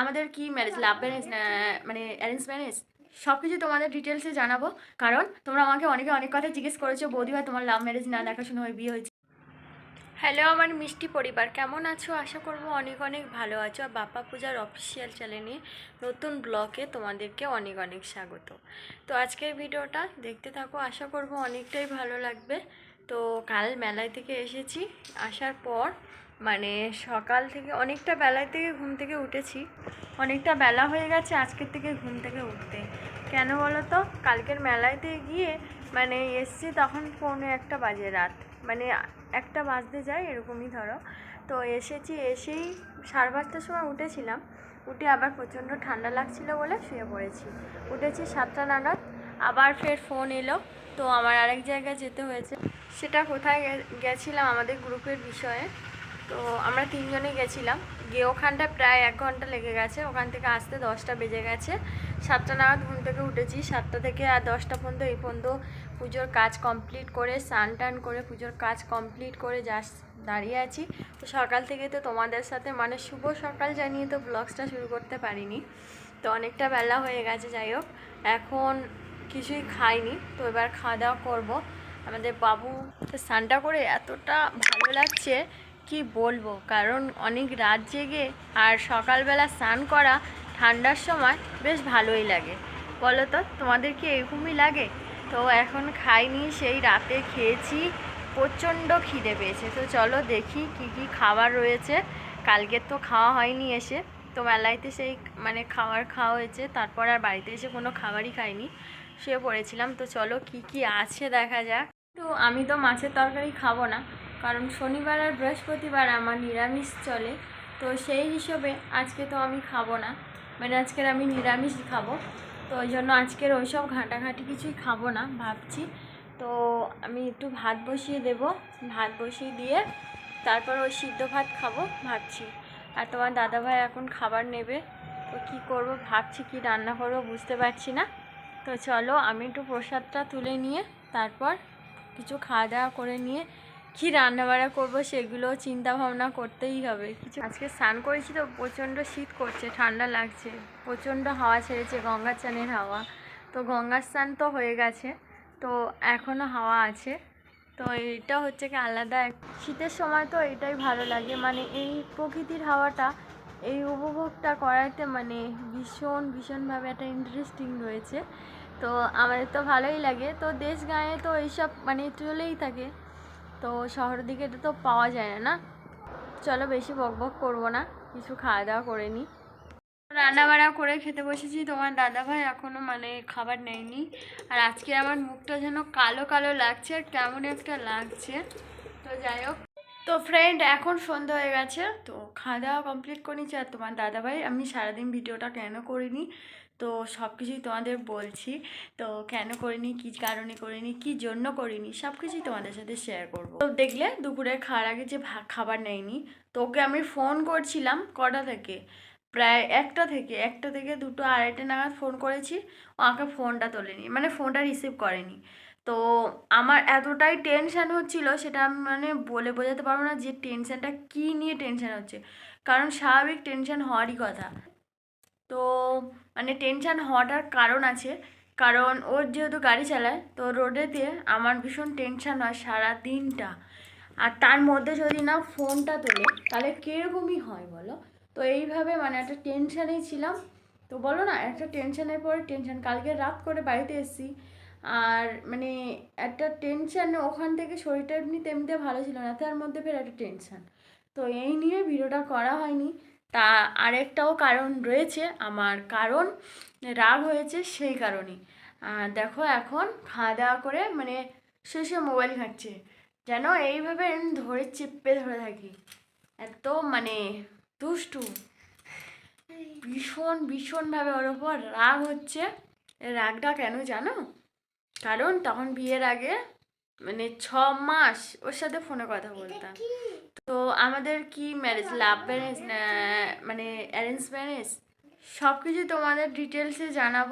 আমাদের কি marriage love marriage মানে অ্যারেঞ্জ ম্যারেজ সব কিছু তোমাদের ডিটেলসে জানাব। কারণ তোমরা আমাকে অনেকে অনেক কথা জিজ্ঞেস করেছ, বৌদি ভাই তোমার লাভ ম্যারেজ না, দেখাশোনা হয়ে বিয়ে হয়েছে। হ্যালো আমার মিষ্টি পরিবার, কেমন আছো? আশা করব অনেক অনেক ভালো আছো। আর বাপ্পা পূজার অফিসিয়াল চ্যানেলে নতুন ব্লগে তোমাদেরকে অনেক অনেক স্বাগত। তো আজকের ভিডিওটা দেখতে থাকো, আশা করব অনেকটাই ভালো লাগবে। তো কাল মেলায় থেকে এসেছি, আসার পর মানে সকাল থেকে অনেকটা বেলায় থেকে ঘুম থেকে উঠেছি। অনেকটা বেলা হয়ে গেছে আজকের থেকে ঘুম থেকে উঠতে। কেন বলো তো কালকের মেলাতে গিয়ে মানে এসছি তখন পৌনে একটা বাজে রাত। মানে একটা বাজতে যায় এরকমই ধরো। তো এসেছি, এসেই সাড়ে পাঁচটার সময় উঠেছিলাম। উঠে আবার প্রচণ্ড ঠান্ডা লাগছিল বলে শুয়ে পড়েছি। উঠেছি সাতটা নাগাদ, আবার ফের ফোন এলো। তো আমার আরেক জায়গায় যেতে হয়েছে। সেটা কোথায় গেছিলাম আমাদের গ্রুপের বিষয়ে। তো আমরা তিনজনে গেছিলাম। গিয়ে ওখানটা প্রায় এক ঘণ্টা লেগে গেছে। ওখান থেকে আসতে দশটা বেজে গেছে। সাতটা নাগাদ ঘুম থেকে উঠেছি। সাতটা থেকে আর দশটা পর্যন্ত এই পর্যন্ত পুজোর কাজ কমপ্লিট করে, স্নান টান করে, পুজোর কাজ কমপ্লিট করে জাস্ট দাঁড়িয়ে আছি। তো সকাল থেকে তো তোমাদের সাথে মানে শুভ সকাল জানিয়ে তো ব্লগসটা শুরু করতে পারিনি। তো অনেকটা বেলা হয়ে গেছে, যাই হোক। এখন কিছুই খাইনি। তো এবার খাওয়া দাওয়া করব। আমাদের বাবু স্নানটা করে এতটা ভালো লাগছে কি বলব? কারণ অনেক রাত জেগে আর সকালবেলা স্নান করা ঠান্ডার সময় বেশ ভালোই লাগে। বলো তো, তোমাদের কি এরকমই লাগে? তো এখন খাইনি, সেই রাতে খেয়েছি, প্রচণ্ড খিদে পেয়েছে। তো চলো দেখি কি কি খাবার রয়েছে। কালকে তো খাওয়া হয়নি এসে। তো মেলাইতে সেই মানে খাবার খাওয়া হয়েছে। তারপর আর বাড়িতে এসে কোনো খাবারই খাইনি। শুয়ে পড়েছিলাম। তো চলো কি কি আছে দেখা যাক। তো আমি তো মাছের তরকারি খাব না। কারণ শনিবার আর বৃহস্পতিবার আমার নিরামিষ চলে। তো সেই হিসেবে আজকে তো আমি খাব না। মানে আজকের আমি নিরামিষ খাব। তো ওই জন্য আজকের ওইসব ঘাঁটাঘাঁটি কিছুই খাব না, ভাবছি। তো আমি একটু ভাত বসিয়ে দেব। ভাত বসিয়ে দিয়ে তারপর ওই সিদ্ধ ভাত খাব, ভাবছি। আর তোমার দাদাভাই এখন খাবার নেবে। তো কী করব, ভাবছি কি রান্না করব বুঝতে পারছি না। তো চলো আমি একটু প্রসাদটা তুলে নিয়ে তারপর কিছু খাওয়া দাওয়া করে নিয়ে কী রান্নাবাড়া করব সেগুলো চিন্তা ভাবনা করতেই হবে। কিছু আজকে স্নান করেছি তো প্রচণ্ড শীত করছে, ঠান্ডা লাগছে, প্রচণ্ড হাওয়া ছেড়েছে গঙ্গা চানের হাওয়া। তো গঙ্গা স্নান তো হয়ে গেছে, তো এখনও হাওয়া আছে। তো এটা হচ্ছে কি আলাদা শীতের সময় তো এটাই ভালো লাগে মানে এই প্রকৃতির হাওয়াটা, এই উপভোগটা করাতে মানে ভীষণ, ভীষণভাবে একটা ইন্টারেস্টিং রয়েছে। তো আমাদের তো ভালোই লাগে, তো দেশ গায়ে তো এইসব মানে চলেই থাকে। তো শহরের দিকে এটা তো পাওয়া যায় না না? চলো বেশি বক বক করব না, কিছু খাওয়া দাওয়া করে নিই রান্না বাড়া করে খেতে বসেছি, তোমার দাদা ভাই এখনও মানে খাবার নেয়নি। আর আজকে আমার মুখটা যেন কালো কালো লাগছে আর কেমন একটা লাগছে। তো যাই হোক। তো ফ্রেন্ড এখন সন্ধ্যা হয়ে গেছে, তো খাওয়া দাওয়া কমপ্লিট করে নিচ্ছি। আর তোমার দাদাভাই, আমি সারাদিন ভিডিওটা কেন করিনি? তো সব কিছুই তোমাদের বলছি। তো কেন করিনি, কী কারণে করিনি, কী জন্য করিনি সব কিছুই তোমাদের সাথে শেয়ার করব। তো দেখলে দুপুরে খাওয়ার আগে যে খাবার নেয়নি তো ওকে আমি ফোন করছিলাম কটা থেকে? প্রায় একটা থেকে একটা থেকে দুটো আড়াইটা নাগাদ ফোন করেছি, ও আমাকে ফোনটা তোলেনি মানে ফোনটা রিসিভ করেনি। তো আমার এতটাই টেনশান হচ্ছিল, সেটা আমি মানে বলে বোঝাতে পারব না যে টেনশানটা কী নিয়ে টেনশান হচ্ছে। কারণ স্বাভাবিক টেনশান হওয়ারই কথা। তো মানে টেনশান হওয়াটার কারণ আছে। কারণ ওর যেহেতু গাড়ি চালায়, তো রোডেতে আমার ভীষণ টেনশান হয় সারা দিনটা আর তার মধ্যে যদি না ফোনটা তোলে, তাহলে কীরকমই হয় বলো? তো এইভাবে মানে একটা টেনশানেই ছিলাম। তো বলো না, একটা টেনশানের পরে টেনশান কালকে রাত করে বাড়িতে এসেছি। আর মানে একটা টেনশান ওখান থেকে শরীরটা এমনিতে এমনিতে ভালো ছিল না, তার মধ্যে ফের একটা টেনশান তো এই নিয়ে ভিডিওটা করা হয়নি। তা আরেকটাও কারণ রয়েছে, আমার কারণ রাগ হয়েছে সেই কারণে দেখো এখন খাওয়া দাওয়া করে মানে শেষে মোবাইল ঘাঁটছে, যেন এইভাবে ধরে চেপে ধরে থাকি। এত মানে দুষ্টু। ভীষণ, ভীষণভাবে ওর ওপর রাগ হচ্ছে। রাগটা কেন জানো? কারণ তখন বিয়ের আগে মানে ছ মাস ওর সাথে ফোনে কথা বলতাম। তো আমাদের কি ম্যারেজ লাভ ম্যারেজ মানে অ্যারেঞ্জ ম্যারেজ সব কিছু তোমাদের ডিটেলসে জানাব।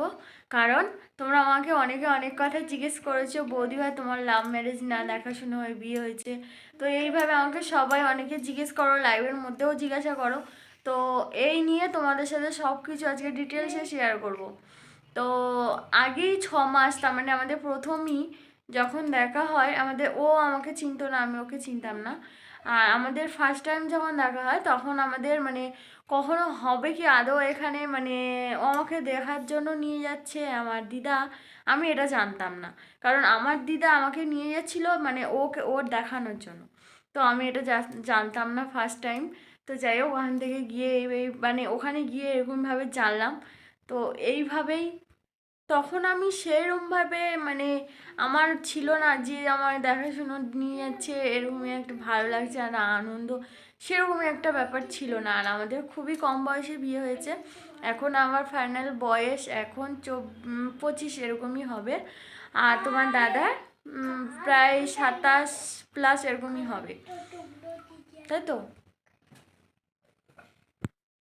কারণ তোমরা আমাকে অনেকে অনেক কথা জিজ্ঞেস করেছ বৌদি ভাই তোমার লাভ ম্যারেজ না দেখাশুনো হয়ে বিয়ে হয়েছে। তো এইভাবে আমাকে সবাই অনেকে জিজ্ঞেস করো লাইভের মধ্যেও জিজ্ঞাসা করো। তো এই নিয়ে তোমাদের সাথে সব কিছু আজকে ডিটেলসে শেয়ার করব। তো আগেই ছ মাস তার মানে আমাদের প্রথমই যখন দেখা হয়, আমাদের, ও আমাকে চিনতো না, আমি ওকে চিনতাম না। আর আমাদের ফার্স্ট টাইম যখন দেখা হয়, তখন আমাদের মানে কখনো হবে কি আদৌ এখানে মানে ও আমাকে দেখার জন্য নিয়ে যাচ্ছে, আমার দিদা, আমি এটা জানতাম না। কারণ আমার দিদা আমাকে নিয়ে যাচ্ছিল মানে ওকে, ওর দেখানোর জন্য। তো আমি এটা জানতাম না ফার্স্ট টাইম তো যাই হোক, ওখান থেকে গিয়ে মানে ওখানে গিয়ে এরকমভাবে জানলাম। তো এইভাবেই তখন আমি সেরকমভাবে মানে আমার ছিল না যে আমার দেখাশুনো নিয়ে যাচ্ছে, এরকমই একটা ভালো লাগছে আর আনন্দ, সেরকমই একটা ব্যাপার ছিল না। আর আমাদের খুবই কম বয়সে বিয়ে হয়েছে। এখন আমার ফাইনাল বয়স এখন পঁচিশ এরকমই হবে। আর তোমার দাদা প্রায় সাতাশ প্লাস এরকমই হবে। তাই তো?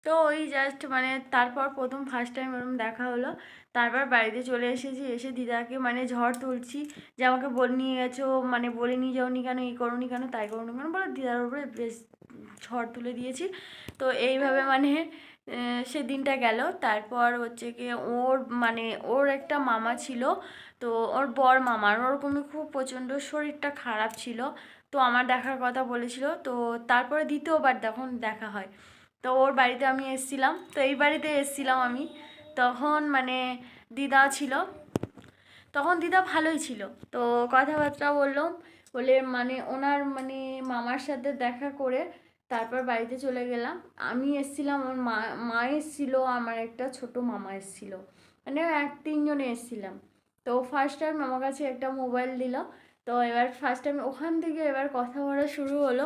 তো ওই জাস্ট মানে তারপর প্রথম ফার্স্ট টাইম ওরকম দেখা হলো। তারপর বাড়িতে চলে এসেছি এসে দিদাকে মানে ঝড় তুলছি যে আমাকে বলে নিয়ে গেছো মানে বলে নিয়ে যাওনি কেন এই করোনি কেন তাই করো নি কেন বলে দিদার উপরে বেশ ঝড় তুলে দিয়েছি। তো এইভাবে মানে আহ, সে দিনটা গেল। তারপর হচ্ছে কি ওর মানে ওর একটা মামা ছিল তো ওর বর মামার ওরকমই খুব প্রচণ্ড শরীরটা খারাপ ছিল। তো আমার দেখার কথা বলেছিল তো তারপরে দ্বিতীয়বার তখন দেখা হয় তো ওর বাড়িতে আমি এসেছিলাম। তো এই বাড়িতে এসেছিলাম আমি। তখন মানে দিদা ছিল। তখন দিদা ভালোই ছিল। তো কথাবার্তা বললাম বলে মানে ওনার মানে মামার সাথে দেখা করে তারপর বাড়িতে চলে গেলাম। আমি এসেছিলাম, ওর মা মা এসেছিল, আমার একটা ছোট মামা এসেছিল। মানে এক তিনজনে এসেছিলাম। তো ফার্স্ট টাইম আমার কাছে একটা মোবাইল দিল। তো এবার ফার্স্ট টাইম ওখান থেকে এবার কথা বলা শুরু হলো।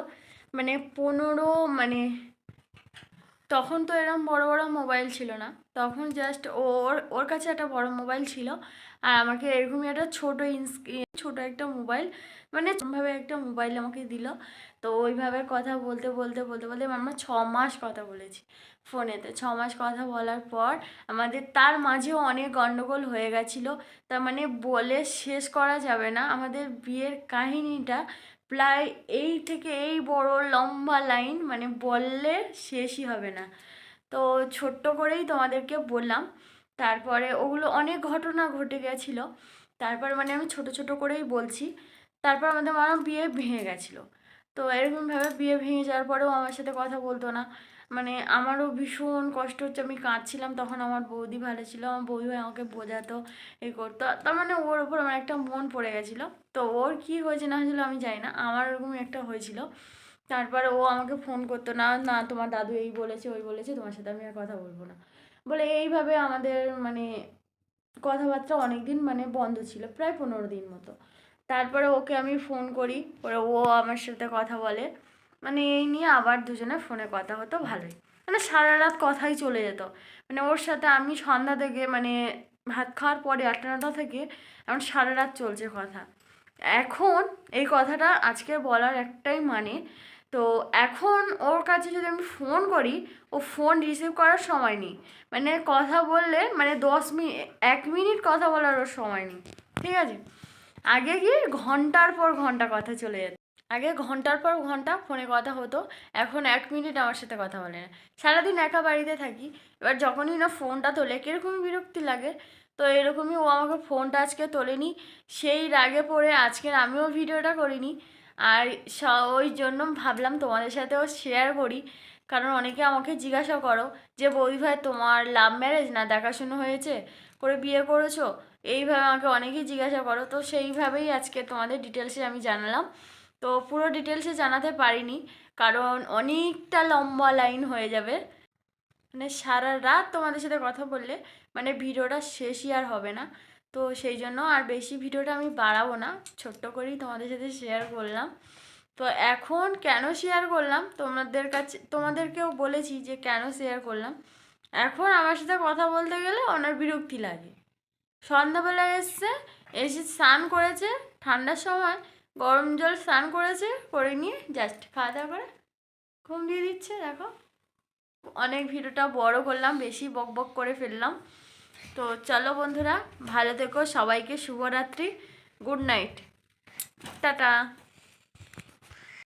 মানে পনেরো মানে তখন তো এরকম বড় বড় মোবাইল ছিল না। তখন জাস্ট ওর ওর কাছে একটা বড় মোবাইল ছিল। আর আমাকে এরকমই একটা ছোটো ইনস্ক্রিন ছোটো একটা মোবাইল মানে ভাবে একটা মোবাইল আমাকে দিল। তো ওইভাবে কথা বলতে বলতে বলতে বলতে আমরা ছ মাস কথা বলেছি ফোনেতে। ছ মাস কথা বলার পর আমাদের, তার মাঝেও অনেক গণ্ডগোল হয়ে গেছিল। তার মানে বলে শেষ করা যাবে না। আমাদের বিয়ের কাহিনীটা প্রায় এই থেকে এই বড় লম্বা লাইন মানে বললে শেষই হবে না। তো ছোট্ট করেই তোমাদেরকে বললাম। তারপরে ওগুলো অনেক ঘটনা ঘটে গেছিল। তারপর মানে আমি ছোট ছোট করেই বলছি। তারপর আমাদের মা বিয়ে ভেঙে গেছিল। তো এরকমভাবে বিয়ে ভেঙে যাওয়ার পরেও আমার সাথে কথা বলতো না। মানে আমারও ভীষণ কষ্ট হচ্ছে। আমি কাঁদছিলাম, তখন আমার বৌদি ভালো ছিল, আমার বৌদি ভাই আমাকে বোঝাতো, এ করতো। তার মানে ওর ওপর আমার একটা মন পড়ে গেছিল। তো ওর কী হয়েছে না হয়েছিল আমি জানি না, আমার ওরকমই একটা হয়েছিল। তারপরে ও আমাকে ফোন করতো, না না, তোমার দাদু এই বলেছে, ওই বলেছে, তোমার সাথে আমি আর কথা বলব না। বলে এইভাবে আমাদের মানে কথাবার্তা অনেক দিন মানে বন্ধ ছিল, প্রায় পনেরো দিন মতো। তারপরে ওকে আমি ফোন করি ওরা ও আমার সাথে কথা বলে। মানে এই নিয়ে আবার দুজনে ফোনে কথা হতো, ভালোই। মানে সারা রাত কথাই চলে যেত। মানে ওর সাথে আমি সন্ধ্যা থেকে মানে ভাত খাওয়ার পরে আটটা নটা থেকে এখন সারা রাত চলছে কথা। এখন এই কথাটা আজকে বলার একটাই মানে তো এখন ওর কাছে যদি আমি ফোন করি, ও ফোন রিসিভ করার সময় নেই। মানে কথা বললে মানে দশ মিনিট এক মিনিট কথা বলার ওর সময় নেই। ঠিক আছে? আগে কি ঘণ্টার পর ঘণ্টা কথা চলে যেত। আগে ঘণ্টার পর ঘণ্টা ফোনে কথা হতো, এখন এক মিনিট আমার সাথে কথা বলে না। সারাদিন একা বাড়িতে থাকি, এবার যখনই না ফোনটা তোলে, কীরকমই বিরক্তি লাগে। তো এরকমই ও আমাকে ফোনটা আজকে তোলেনি, সেই রাগে পড়ে আজকের আমিও ভিডিওটা করিনি। আর ওই জন্য ভাবলাম তোমাদের সাথেও শেয়ার করি। কারণ অনেকে আমাকে জিজ্ঞাসা করো যে, বৌদি ভাই, তোমার লাভ ম্যারেজ না দেখাশুনো হয়েছে? করে বিয়ে করেছ? এইভাবে আমাকে অনেকেই জিজ্ঞাসা করো। তো সেইভাবেই আজকে তোমাদের ডিটেলসে আমি জানালাম। তো পুরো ডিটেলসে জানাতে পারিনি, কারণ অনেকটা লম্বা লাইন হয়ে যাবে। মানে সারা রাত তোমাদের সাথে কথা বললে মানে ভিডিওটা শেষই আর হবে না। তো সেই জন্য আর বেশি ভিডিওটা আমি বাড়াবো না, ছোট্ট করেই তোমাদের সাথে শেয়ার করলাম। তো এখন কেন শেয়ার করলাম? তোমাদের কাছে, তোমাদেরকেও বলেছি যে কেন শেয়ার করলাম। এখন আমার সাথে কথা বলতে গেলে ওনার বিরক্তি লাগে। সন্ধ্যাবেলা এসছে, এসে স্নান করেছে, ঠান্ডার সময় গরম জল স্নান করেছে, করে নিয়ে জাস্ট খাওয়া দাওয়া করে ঘুম দিয়ে দিচ্ছে, দেখো। অনেক ভিডিওটা বড় করলাম, বেশি বক বক করে ফেললাম। তো চলো বন্ধুরা, ভালো থেকো, সবাইকে শুভরাত্রি গুড নাইট টাটা।